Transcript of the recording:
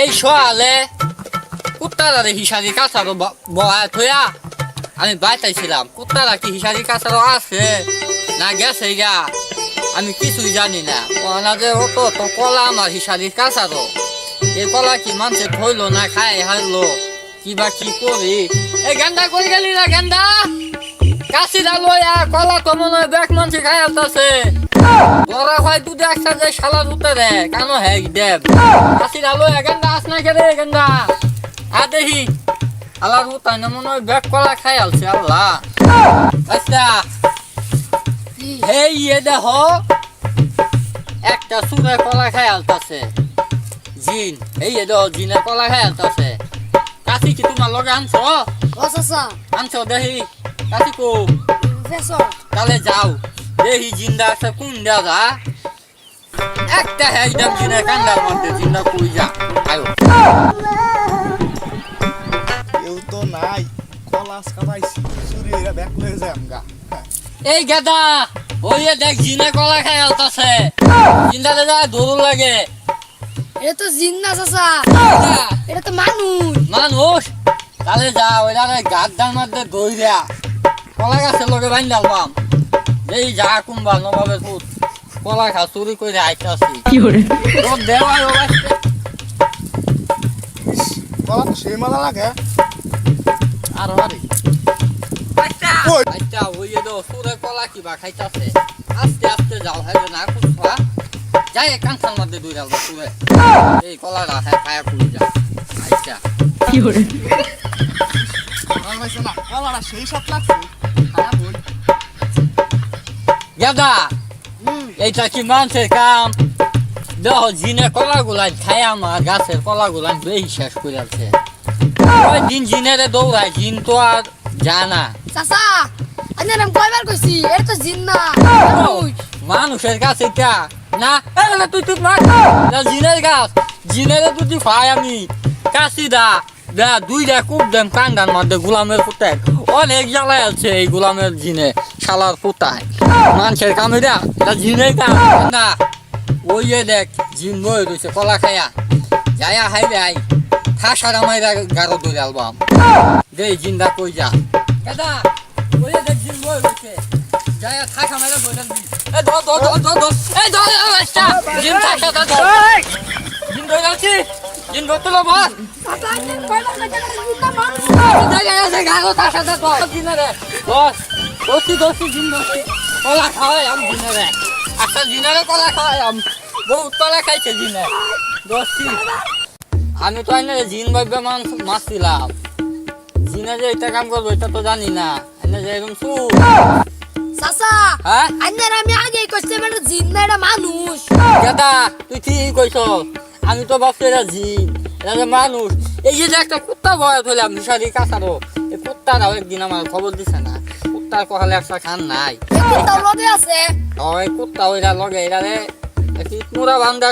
এই সোয়ালে কুত্তারা হিসারি কাছারো বহায় থইয়া। আমি বাইতাইছিলাম, কুত্তারা কি হিসারি কাছারো আছে? না গেছে গা। আমি কিছুই জানি না। ওনা যে অত তো কলা আমার হিসারি কাছারো এই কলা কি মানুষে থইলো না খায় হারলো? কি বা কি করি? এই গেন্দা কই গেলি না গেন্দা? কাশিরা লইয়া কলা তো মনে হয় ব্যাগ মানুষ খাই আসতেছে তোরা হয় দুধ একসাথে শালা দুতে রে কেন হ্যাঁ দেব? লইয়া গেন্দা আস না কেরে গেন্দা আ দেখি আল্লাহ উতাই না মনে হয় ব্যাগ কলা খাই আলছে আল্লাহ। আচ্ছা। ইয়ে দেহ। একটা সুরে কলা খাই আলতাছে। জিন। এই দেহ জিনে কলা খাই আলতাছে। কাশি কি তোমার লগে আনছো? আনছো দেখি কাশি কো? তাহলে যাও। দেখি জিন্দা আছে কোন যা? একটা একদম জিনে কান্দার মধ্যে জিন্দা কই যা আয়ো। কেউ তো নাই কলাস কামাইছি চুরি হইরা ব্যাক হয়ে যায় আমগা এই গেদা ওই যে দেখ জিনে কলা খাই আলতাছে। জিন্দাতে যা দৌড় লাগে। এটা তো জিন না চাচা এটা তো মানুষ। মানুষ? তাহলে যা ওইটা গাদ্দার মধ্যে দই দেয়া কলা গাছের লগে বাইন ডালবাম এই যা কুম্বা নবাবে ফুট কলা খা চুরি করে আইতাছি। তোর দেওয়া কলা তো সেই মালা লাগে আর আরে কই? আচ্ছা ওই যে সুরে কলা কিবা খাইতাছে। আস্তে আস্তে যাও হ্যাঁ না কুসবা যাই কাঁথার মধ্যে দুই ডাল সুরে এই কলা রাখা খায়া খুঁজে যা। আচ্ছা লাগছে না কলাটা সেই সাত লাগছে। খারাপ হই গেদা এইটা কি মানুষের কাম। দেহ জিনে কলা গুলান খাই আমার গাছের কলা গুলান বেশি শেষ করে আছে। দিন জিনেরে দৌড়ায় জিন তো আর জানা। চাচা আমি কয়বার কইছি এটা তো জিন না। মানুষের কাছে কা না? না তুই তুই মার জিনের গাছ জিনের তুই ফাই আমি কাশি দা দা দুই দা কুপ দেম কান্দার মধ্যে গোলামের পুতায় অনেক জ্বালায় আছে এই গোলামের জিনে শালার পুতায় মানুষের কামে দা তা জিনের না ওই দেখ জিন বই রয়েছে কলা খায়া যায়া হাই যাই ঠাসা রামাইরা গারো ধরে অ্যালবাম দে জিন্দা কই যা দাদা ওই দেখ জিন বই রয়েছে যায়া ঠাসা মাইরা বই দিবি এ ধর ধর ধর ধর এই ধর জিন জিন ধরে আছি বস? কলা খাওয়াই আম আচ্ছা কলা খাওয়াই আম। বহুত কলা খাইছে আমি তো আইনে জিন ভাববে মান মারছিলাম। জিনে যে এটা কাম করব এটা তো জানি না। এনে যে এরকম সু হ্যাঁ? আমি আগে কইছি এটা জিন না এটা মানুষ। দাদা তুই ঠিক কইছ আমি তো ভাবছি এটা জিন এটা মানুষ। এই যে যে একটা কুত্তা বয় ধরলাম মিশারি কাছারো এই কুত্তারাও একদিন আমার খবর দিছে না। কুত্তার কহালে একটা খান নাই। কুত্তা ওইটা লগে এরা রে মুরা বান্ধা